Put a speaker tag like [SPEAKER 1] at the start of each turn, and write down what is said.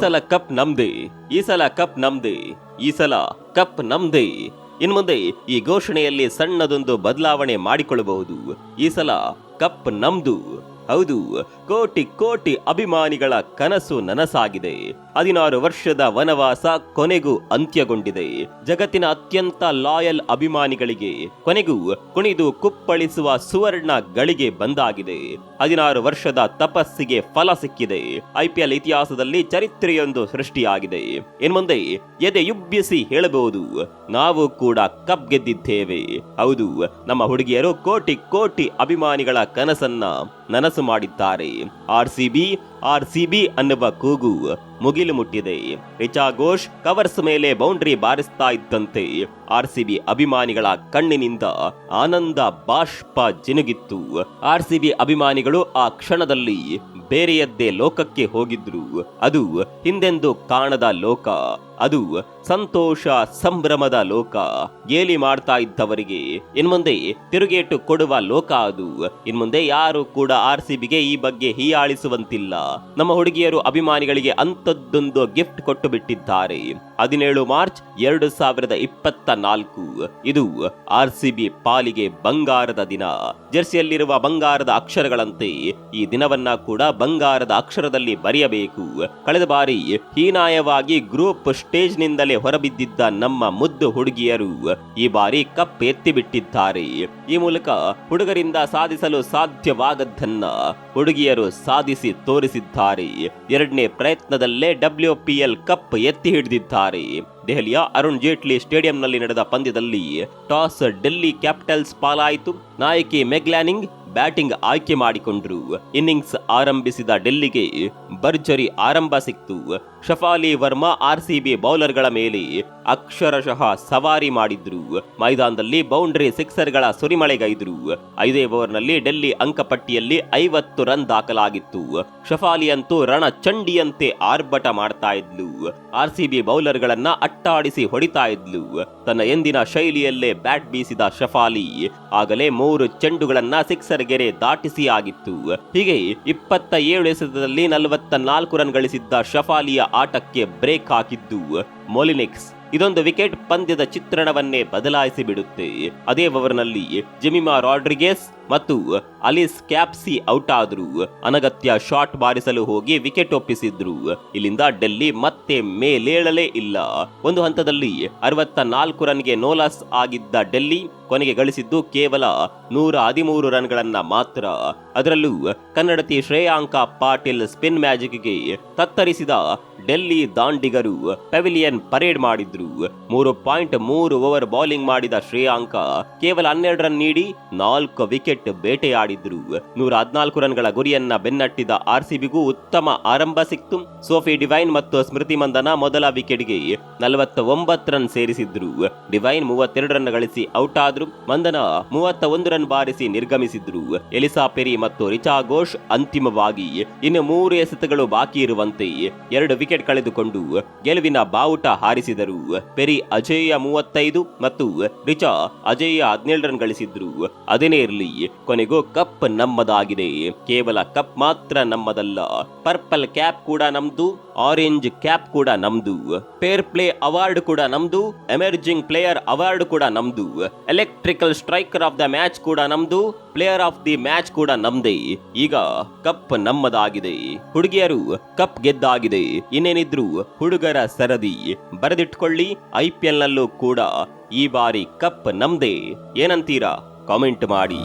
[SPEAKER 1] ಸಲ ಕಪ್ ನಮ್ದೇ, ಈ ಸಲ ಕಪ್ ನಮ್ದೇ, ಈ ಸಲ ಕಪ್ ನಮ್ದೇ. ಇನ್ಮುಂದೆ ಈ ಘೋಷಣೆಯಲ್ಲಿ ಸಣ್ಣದೊಂದು ಬದಲಾವಣೆ ಮಾಡಿಕೊಳ್ಳಬಹುದು, ಈ ಸಲ ಕಪ್ ನಮ್ದು. ಹೌದು, ಕೋಟಿ ಕೋಟಿ ಅಭಿಮಾನಿಗಳ ಕನಸು ನನಸಾಗಿದೆ. ಹದಿನಾರು ವರ್ಷದ ವನವಾಸ ಕೊನೆಗೂ ಅಂತ್ಯಗೊಂಡಿದೆ. ಜಗತ್ತಿನ ಅತ್ಯಂತ ಲಾಯಲ್ ಅಭಿಮಾನಿಗಳಿಗೆ ಕೊನೆಗೂ ಕುಣಿದು ಕುಪ್ಪಳಿಸುವ ಸುವರ್ಣ ಗಳಿಗೆ ಬಂದಾಗಿದೆ. ಹದಿನಾರು ವರ್ಷದ ತಪಸ್ಸಿಗೆ ಫಲ ಸಿಕ್ಕಿದೆ. ಐಪಿಎಲ್ ಇತಿಹಾಸದಲ್ಲಿ ಚರಿತ್ರೆಯೊಂದು ಸೃಷ್ಟಿಯಾಗಿದೆ. ಇನ್ಮುಂದೆ ಮುಂದೆ ಯುಬ್ಬಿಸಿ ಹೇಳಬಹುದು, ನಾವು ಕೂಡ ಕಪ್ ಗೆದ್ದಿದ್ದೇವೆ. ಹೌದು, ನಮ್ಮ ಹುಡುಗಿಯರು ಕೋಟಿ ಕೋಟಿ ಅಭಿಮಾನಿಗಳ ಕನಸನ್ನ ನನಸು ಮಾಡಿದ್ದಾರೆ. ಆರ್ ಸಿಬಿ ಆರ್ ಸಿಬಿ ಅನ್ನುವ ಕೂಗು ಮುಗಿಲು ಮುಟ್ಟಿದೆ. ರಿಚಾ ಘೋಷ್ ಕವರ್ಸ್ ಮೇಲೆ ಬೌಂಡ್ರಿ ಬಾರಿಸ್ತಾ ಇದ್ದಂತೆ ಆರ್ ಸಿಬಿ ಅಭಿಮಾನಿಗಳ ಕಣ್ಣಿನಿಂದ ಆನಂದ ಬಾಷ್ಪ ಜಿನುಗಿತ್ತು. ಆರ್ ಸಿಬಿ ಅಭಿಮಾನಿಗಳು ಆ ಕ್ಷಣದಲ್ಲಿ ಬೇರೆಯದ್ದೇ ಲೋಕಕ್ಕೆ ಹೋಗಿದ್ರು. ಅದು ಹಿಂದೆಂದು ಕಾಣದ ಲೋಕ. ಅದು ಸಂತೋಷ ಸಂಭ್ರಮದ ಲೋಕ. ಗೇಲಿ ಮಾಡ್ತಾ ಇದ್ದವರಿಗೆ ಇನ್ಮುಂದೆ ತಿರುಗೇಟು ಕೊಡುವ ಲೋಕ ಅದು. ಇನ್ಮುಂದೆ ಯಾರು ಕೂಡ ಆರ್ ಸಿ ಬಿಗೆ ಈ ಬಗ್ಗೆ ಹೀಯಾಳಿಸುವಂತಿಲ್ಲ. ನಮ್ಮ ಹುಡುಗಿಯರು ಅಭಿಮಾನಿಗಳಿಗೆ ಅಂಥದ್ದೊಂದು ಗಿಫ್ಟ್ ಕೊಟ್ಟು ಬಿಟ್ಟಿದ್ದಾರೆ. ಹದಿನೇಳು ಮಾರ್ಚ್ ಎರಡು ಸಾವಿರದ ಇಪ್ಪತ್ತ ನಾಲ್ಕು. ಇದು ಆರ್ ಸಿ ಬಿ ಪಾಲಿಗೆ ಬಂಗಾರದ ದಿನ. ಜೆರ್ಸಿಯಲ್ಲಿರುವ ಬಂಗಾರದ ಅಕ್ಷರಗಳಂತೆ ಈ ದಿನವನ್ನ ಕೂಡ ಬಂಗಾರದ ಅಕ್ಷರದಲ್ಲಿ ಬರೆಯಬೇಕು. ಕಳೆದ ಬಾರಿ ಹೀನಾಯವಾಗಿ ಗ್ರೂಪ್ ಸ್ಟೇಜ್ನಿಂದಲೇ ಹೊರಬಿದ್ದಿದ್ದ ನಮ್ಮ ಮುದ್ದು ಹುಡುಗಿಯರು ಈ ಬಾರಿ ಕಪ್ ಎತ್ತಿಬಿಟ್ಟಿದ್ದಾರೆ ಈ ಮೂಲಕ ಹುಡುಗರಿಂದ ಸಾಧಿಸಲು ಸಾಧ್ಯವಾಗದ್ದನ್ನ ಹುಡುಗಿಯರು ಸಾಧಿಸಿ ತೋರಿಸಿದ್ದಾರೆ. ಎರಡನೇ ಪ್ರಯತ್ನದಲ್ಲೇ ಡಬ್ಲ್ಯೂ ಪಿ ಎಲ್ ಕಪ್ ಎತ್ತಿ ಹಿಡಿದಿದ್ದಾರೆ. ದೆಹಲಿಯ ಅರುಣ್ ಜೇಟ್ಲಿ ಸ್ಟೇಡಿಯಂನಲ್ಲಿ ನಡೆದ ಪಂದ್ಯದಲ್ಲಿ ಟಾಸ್ ಡೆಲ್ಲಿ ಕ್ಯಾಪಿಟಲ್ಸ್ ಪಾಲಾಯಿತು. ನಾಯಕಿ ಮೆಗ್ಲಾನಿಂಗ್ ಬ್ಯಾಟಿಂಗ್ ಆಯ್ಕೆ ಮಾಡಿಕೊಂಡ್ರು. ಇನ್ನಿಂಗ್ಸ್ ಆರಂಭಿಸಿದ ಡೆಲ್ಲಿಗೆ ಭರ್ಜರಿ ಆರಂಭ ಸಿಕ್ತು. ಶಫಾಲಿ ವರ್ಮಾ ಆರ್ಸಿಬಿ ಬೌಲರ್ಗಳ ಮೇಲೆ ಅಕ್ಷರಶಃ ಸವಾರಿ ಮಾಡಿದ್ರು. ಮೈದಾನದಲ್ಲಿ ಬೌಂಡ್ರಿ ಸಿಕ್ಸರ್ಗಳ ಸುರಿಮಳೆಗೈದ್ರು. ಐದೇ ಓವರ್ನಲ್ಲಿ ಡೆಲ್ಲಿ ಅಂಕಪಟ್ಟಿಯಲ್ಲಿ ಐವತ್ತು ರನ್ ದಾಖಲಾಗಿತ್ತು. ಶಫಾಲಿ ಅಂತೂ ರಣ ಚಂಡಿಯಂತೆ ಆರ್ಭಟ ಮಾಡ್ತಾ ಇದ್ಲು. ಆರ್ಸಿಬಿ ಬೌಲರ್ಗಳನ್ನ ಅಟ್ಟಾಡಿಸಿ ಹೊಡಿತಾ ಇದ್ಲು. ತನ್ನ ಎಂದಿನ ಶೈಲಿಯಲ್ಲೇ ಬ್ಯಾಟ್ ಬೀಸಿದ ಶಫಾಲಿ ಆಗಲೇ ಮೂರು ಚೆಂಡುಗಳನ್ನ ಸಿಕ್ಸರ್ ಗೆರೆ ದಾಟಿಸಿ ಆಗಿತ್ತು ಹೀಗೆ ಇಪ್ಪತ್ತ ಏಳು ಎಸೆತದಲ್ಲಿ ನಲವತ್ತ ನಾಲ್ಕು ರನ್ ಗಳಿಸಿದ್ದ ಶಫಾಲಿಯ ಆಟಕ್ಕೆ ಬ್ರೇಕ್ ಹಾಕಿದ್ದು ಮೊಲಿನಿಕ್ಸ್. ಇದೊಂದು ವಿಕೆಟ್ ಪಂದ್ಯದ ಚಿತ್ರಣವನ್ನೇ ಬದಲಾಯಿಸಿ ಬಿಡುತ್ತೆ ಅದೇ ಓವರ್ನಲ್ಲಿ ಜೆಮಿಮಾ ರಾಡ್ರಿಗೇಸ್ ಮತ್ತು ಅಲಿಸ್ ಕ್ಯಾಪ್ಸಿ ಔಟ್ ಆದ್ರು ಅನಗತ್ಯ ಶಾಟ್ ಬಾರಿಸಲು ಹೋಗಿ ವಿಕೆಟ್ ಒಪ್ಪಿಸಿದ್ರು. ಇಲ್ಲಿಂದ ಡೆಲ್ಲಿ ಮತ್ತೆ ಮೇಲೇಳಲೇ ಇಲ್ಲ. ಒಂದು ಹಂತದಲ್ಲಿ ಅರವತ್ತ ನಾಲ್ಕು ರನ್ಗೆ ನೋಲಾಸ್ ಆಗಿದ್ದ ಡೆಲ್ಲಿ ಕೊನೆಗೆ ಗಳಿಸಿದ್ದು ಕೇವಲ ನೂರ ಹದಿಮೂರು ರನ್ಗಳನ್ನ ಮಾತ್ರ. ಅದರಲ್ಲೂ ಕನ್ನಡತಿ ಶ್ರೇಯಾಂಕ ಪಾಟೀಲ್ ಸ್ಪಿನ್ ಮ್ಯಾಜಿಕ್ಗೆ ತತ್ತರಿಸಿದ ಡೆಲ್ಲಿ ದಾಂಡಿಗರು ಪೆವಿಲಿಯನ್ ಪರೇಡ್ ಮಾಡಿದ್ರು ಮೂರು ಪಾಯಿಂಟ್ ಮೂರು ಓವರ್ ಬೌಲಿಂಗ್ ಮಾಡಿದ ಶ್ರೇಯಾಂಕ ಕೇವಲ ಹನ್ನೆರಡು ರನ್ ನೀಡಿ ನಾಲ್ಕು ವಿಕೆಟ್ ಬೇಟೆಯಾಡಿದ್ರು. ನೂರ ಹದಿನಾಲ್ಕು ರನ್ಗಳ ಗುರಿಯನ್ನ ಬೆನ್ನಟ್ಟಿದ ಆರ್ಸಿಬಿಗೂ ಉತ್ತಮ ಆರಂಭ ಸಿಕ್ತು. ಸೋಫಿ ಡಿವೈನ್ ಮತ್ತು ಸ್ಮೃತಿ ಮಂದನ ಮೊದಲ ವಿಕೆಟ್ಗೆ ನಲವತ್ತ ಒಂಬತ್ತು ರನ್ ಸೇರಿಸಿದ್ರು. ಡಿವೈನ್ ಮೂವತ್ತೆರಡು ರನ್ ಗಳಿಸಿ ಔಟ್ ಆದ್ರು. ಮಂದನ ಮೂವತ್ತ ಒಂದು ರನ್ ಬಾರಿಸಿ ನಿರ್ಗಮಿಸಿದ್ರು. ಎಲಿಸಾ ಪೆರಿ ಮತ್ತು ರಿಚಾ ಘೋಷ್ ಅಂತಿಮವಾಗಿ ಇನ್ನು ಮೂರು ಎಸೆತಗಳು ಬಾಕಿ ಇರುವಂತೆ ಎರಡು ವಿಕೆಟ್ ಕಳೆದುಕೊಂಡು ಗೆಲುವಿನ ಬಾವುಟ ಹಾರಿಸಿದರು. ಪೆರಿ ಅಜೇಯ ಮೂವತ್ತೈದು ಮತ್ತು ರಿಚಾ ಅಜೇಯ ಹದಿನೇಳು ರನ್ ಗಳಿಸಿದ್ರು. ಅದೇನೇ ಇರಲಿ, ಕೊನೆಗೂ ಕಪ್ ನಮ್ಮದಾಗಿದೆ. ಕೇವಲ ಕಪ್ ಮಾತ್ರ ನಮ್ಮದಲ್ಲ. ಪರ್ಪಲ್ ಕ್ಯಾಪ್ ಕೂಡ ನಮ್ದು, ಆರೆಂಜ್ ಕ್ಯಾಪ್ ಕೂಡ ನಮ್ದು. ಫೇರ್ ಪ್ಲೇ ಅವಾರ್ಡ್ ಕೂಡ ನಮ್ದು, ಎಮರ್ಜಿಂಗ್ ಪ್ಲೇಯರ್ ಅವಾರ್ಡ್ ಕೂಡ ನಮ್ದು. Electrical striker of the match ಕೂಡ ನಮ್ದು ಪ್ಲೇಯರ್ ಆಫ್ ದಿ ಮ್ಯಾಚ್ ಕೂಡ ನಮ್ದೇ. ಈಗ ಕಪ್ ನಮ್ಮದಾಗಿದೆ. ಹುಡುಗಿಯರು ಕಪ್ ಗೆದ್ದಾಗಿದೆ. ಇನ್ನೇನಿದ್ರು ಹುಡುಗರ ಸರದಿ. ಬರೆದಿಟ್ಕೊಳ್ಳಿ, ಐ ಪಿ ಎಲ್ ನಲ್ಲೂ ಕೂಡ ಈ ಬಾರಿ ಕಪ್ ನಮ್ದೇ. ಏನಂತೀರಾ? ಕಾಮೆಂಟ್ ಮಾಡಿ.